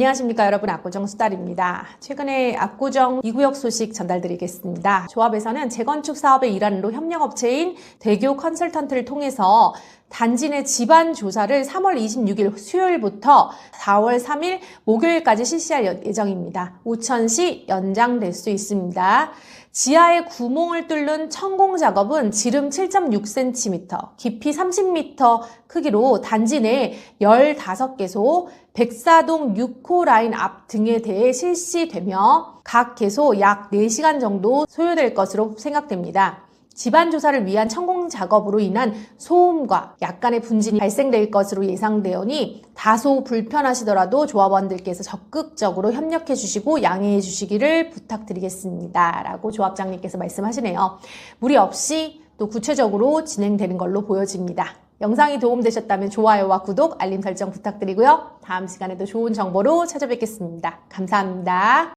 안녕하십니까 여러분 압구정 수달입니다. 최근에 압구정 2구역 소식 전달드리겠습니다. 조합에서는 재건축 사업의 일환으로 협력업체인 대교 컨설턴트를 통해서 단지 내 집안 조사를 3월 26일 수요일부터 4월 3일 목요일까지 실시할 예정입니다. 우천시 연장될 수 있습니다. 지하에 구멍을 뚫는 천공 작업은 지름 7.6cm, 깊이 30m 크기로 단지 내 15개소, 백사동 6호 라인 앞 등에 대해 실시되며 각 개소 약 4시간 정도 소요될 것으로 생각됩니다. 집안 조사를 위한 천공 작업으로 인한 소음과 약간의 분진이 발생될 것으로 예상되오니 다소 불편하시더라도 조합원들께서 적극적으로 협력해 주시고 양해해 주시기를 부탁드리겠습니다. 라고 조합장님께서 말씀하시네요. 무리 없이 또 구체적으로 진행되는 걸로 보여집니다. 영상이 도움되셨다면 좋아요와 구독, 알림 설정 부탁드리고요. 다음 시간에도 좋은 정보로 찾아뵙겠습니다. 감사합니다.